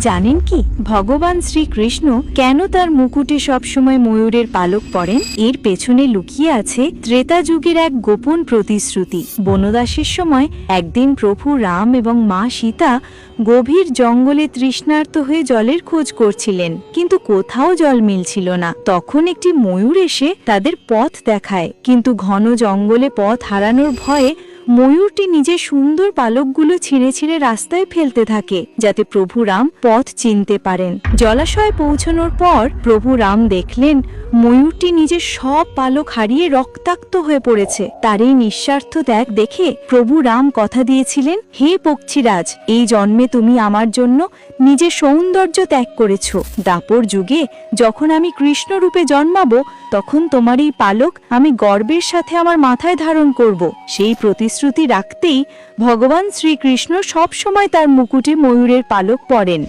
জানেন কি? ভগবান শ্রীকৃষ্ণ কেন তার মুকুটে সবসময় ময়ূরের পালক পরেন এর পেছনে লুকিয়ে আছে ত্রেতা যুগের এক গোপন প্রতিশ্রুতি। বনদাসের সময় একদিন প্রভু রাম এবং মা সীতা গভীর জঙ্গলে তৃষ্ণার্ত হয়ে জলের খোঁজ করছিলেন। কিন্তু কোথাও জল মিলছিল না। তখন একটি ময়ূর এসে তাদের পথ দেখায়। কিন্তু ঘন জঙ্গলে পথ হারানোর ভয়ে ময়ূরটি নিজের সুন্দর পালকগুলো ছিঁড়ে ছিঁড়ে রাস্তায় ফেলতে থাকে, যাতে প্রভু রাম পথ চিনতে পারেন। জলাশয়ে পৌঁছানোর পর প্রভু রাম দেখলেন, ময়ূরটি নিজের সব পালক হারিয়ে রক্তাক্ত হয়ে পড়েছে। তার এই নিঃস্বার্থ ত্যাগ দেখে প্রভু রাম কথা দিয়েছিলেন, হে পক্ষীরাজ, এই জন্মে তুমি আমার জন্য নিজের সৌন্দর্য ত্যাগ করেছ। দাপর যুগে যখন আমি কৃষ্ণ রূপে জন্মাবো, তখন তোমার এই পালক আমি গর্বের সাথে আমার মাথায় ধারণ করব। সেই প্রতিশ্রুতি রাখতেই ভগবান শ্রীকৃষ্ণ সবসময় তার মুকুটে ময়ূরের পালক পরেন